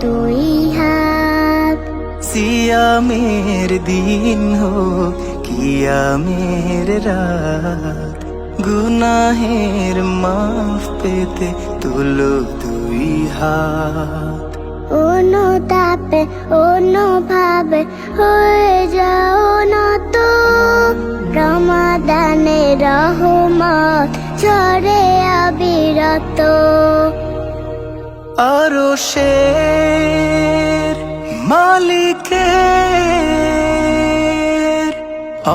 দুই হাত। সিয়ামের দিন হোক কিয়ামের রাত। গুনাহের মাফ পেতে তুলো দুই হাত। অনুতাপে অনুভাবে হয়ে যাও না আরও শের মালিকের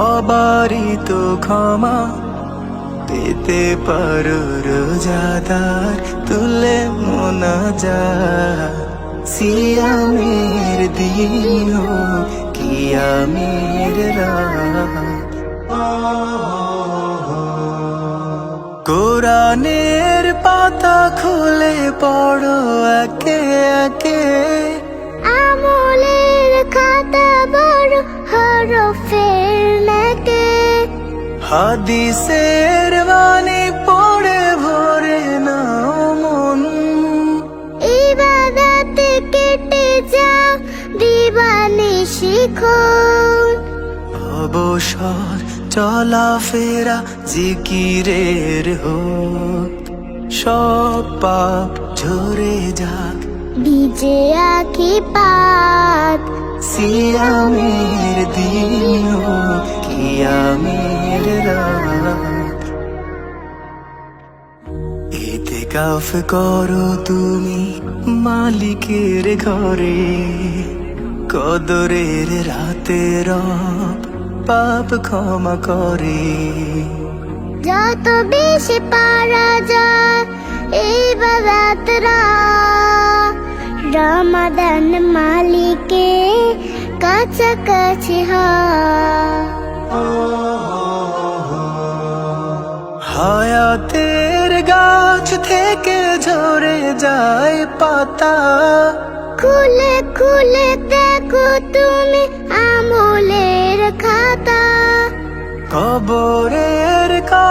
অবারিত ক্ষমা পেতে পারো রোজাদার তুলে মোনা যা সিয়ামের দিন কিয়ামের রাত। কোরআনের পাতা খুলে পড়ো একে একে। আমলের খাতা বড় হরফের নাকে হাদিসের বাণী পড়ে ভরে নাও মন। ইবাদতে কেটে যাও দিবানি শিখো। অবসর চলাফেরা জিকিরের হোক। সব পাপ ঝরে যাক। ভিজে আখি পাত। সিয়ামের দিন কিয়ামের রাত। এতে কাফ করো তুমি মালিকের ঘরে। কদরের রাতে রব পাপ ক্ষমা করে। যত বেশি পারা যায় এই বারাতরা রমাদান মালিকে কাছাকাছি হয় হায়াতের গাছ থেকে ঝরে যায় পাতা। খুলে খুলে দেখো তুমি আমলের খাতা। কবরের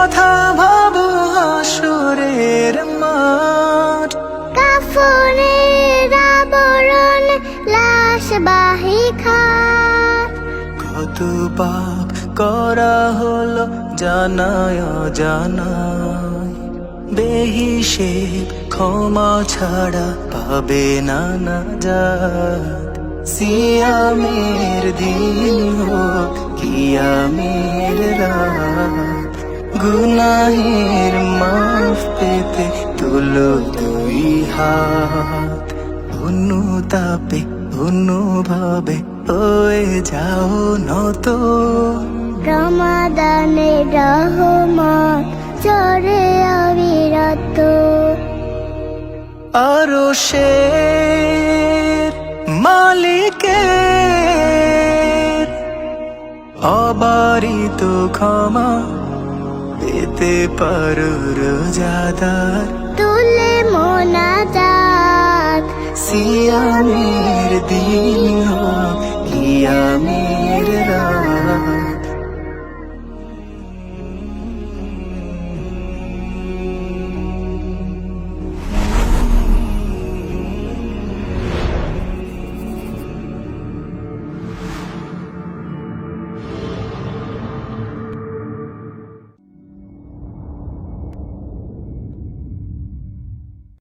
কথা ভাবো হাসুরের মাঠ। কাফনের আবরণ লাশ বাহি খাট। কত পাপ করা হলো জানায় জানায় বেহিসেব ক্ষমা ছাড়া পাবে না না যাত সিয়ামের দিন হোক কিয়ামের রাত। গুনাহের মাফ পেতে তুলো দুই হাত। অনুতাপে অনুভাবে হয়ে যাও নত। রমাদানে রহমত চরে অবিরত। আরও শের মালিকের অবারিত ক্ষমা পেতে পারো রোজাদার। তুলে মোনাজাত। সিয়ামের দিন